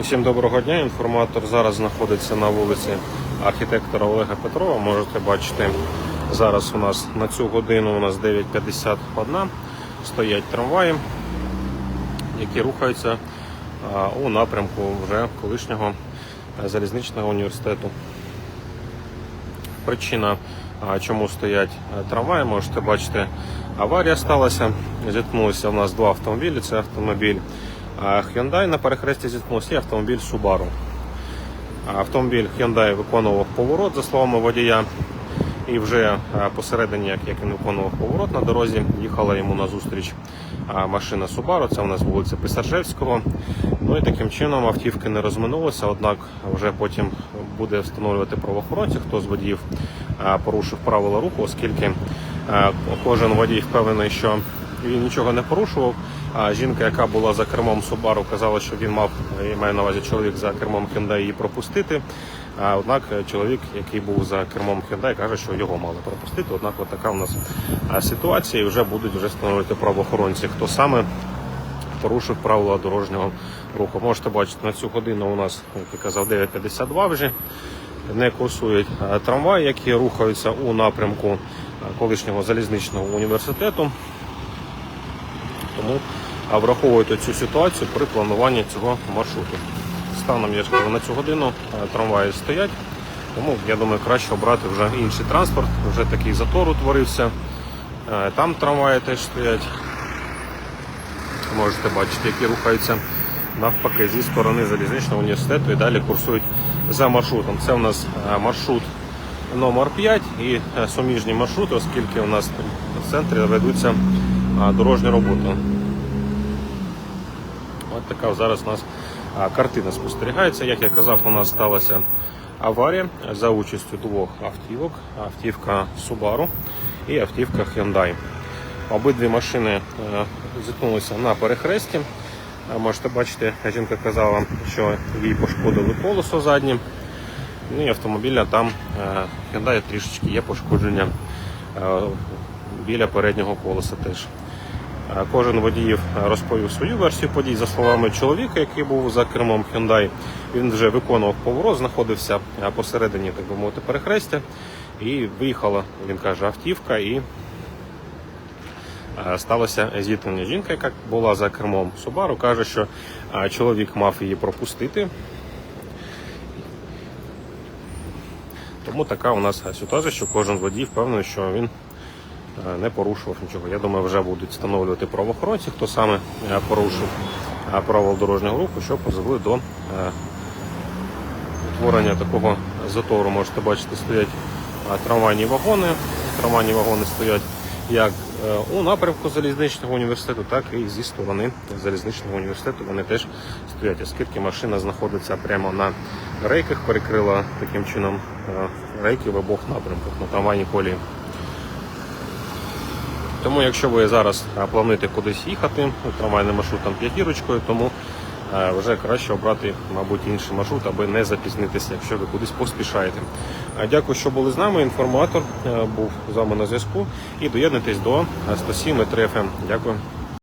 Усім доброго дня. Інформатор зараз знаходиться на вулиці архітектора Олега Петрова. Можете бачити, зараз у нас на цю годину у нас 9.51. Стоять трамваї, які рухаються у напрямку вже колишнього е, залізничного університету. Причина, чому стоять е, трамваї, можете бачити, аварія сталася. Зіткнулися у нас два автомобілі. Це автомобіль а, Hyundai на перехресті зіткнувся і автомобіль Subaru. Автомобіль Hyundai виконував поворот, за словами водія. І вже е, посередині, як він виконував поворот на дорозі, їхала йому назустріч машина Subaru, це у нас вулиця Писаржевського. Ну і таким чином автівки не розминулися, однак вже потім буде встановлювати правоохоронці, хто з водіїв порушив правила руху, оскільки кожен водій впевнений, що він нічого не порушував. А жінка, яка була за кермом Subaru, казала, що він мав, я маю на увазі чоловік за кермом Hyundai її пропустити. А однак е, чоловік, який був за кермом Hyundai, каже, що його мали пропустити. Однак, така у нас ситуація, і вже будуть вже встановлювати правоохоронці, хто саме порушив правила дорожнього руху. Можете бачити, на цю годину у нас, як я казав, 9.52 вже не курсують е, трамваї, які рухаються у напрямку е, колишнього залізничного університету. Тому враховуйте цю ситуацію при плануванні цього маршруту. Станом я ж кажу, на цю годину е, трамваї стоять, тому я думаю, краще обрати вже інший транспорт. Вже такий затор утворився. Там трамваї теж стоять. Можете бачити, які рухаються навпаки зі сторони залізничного університету і далі курсують за маршрутом. Це у нас е, маршрут номер 5 і е, суміжні маршрути, оскільки у нас в центрі ведуться е, дорожні роботи. Ось така зараз у нас картина спостерігається. Як я казав, у нас сталася аварія за участю двох автівок: автівка Subaru і автівка Hyundai. Обидві машини зіткнулися на перехресті. Е, Можете бачити, жінка казала, що їй пошкодили колесо заднє. Ну і автомобіля там е, Hyundai трішечки є пошкодження е, біля переднього колеса теж. Е, Кожен водіїв е, розповів свою версію подій. За словами чоловіка, який був за кермом Hyundai, він вже виконував поворот, знаходився е, посередині, так би мовити, перехрестя, і виїхала, він каже, автівка, і е, сталося зіткнення. Жінка, яка була за кермом Subaru, каже, що е, чоловік мав її пропустити. Тому така у нас ситуація, що кожен водій впевнений, що він е, не порушував нічого. Я думаю, вже будуть встановлювати правоохоронці, хто саме е, порушив е, правил дорожнього руху, що призвели до е, утворення такого затору. Можете бачити, стоять е, трамвайні вагони. Трамвайні вагони стоять як е, у напрямку залізничного університету, так і зі сторони залізничного університету. Вони теж стоять, оскільки машина знаходиться прямо на рейках, перекрила таким чином е, рейки в обох напрямках на трамвайній колії. Тому, якщо ви зараз е, плануєте кудись їхати трамвайним маршрутом п'ятірочкою, тому е, вже краще обрати, мабуть, інший маршрут, аби не запізнитися, якщо ви кудись поспішаєте. Дякую, що були з нами. Інформатор е, був з вами на зв'язку. І доєднуйтесь до е, 107 3 FM. Дякую.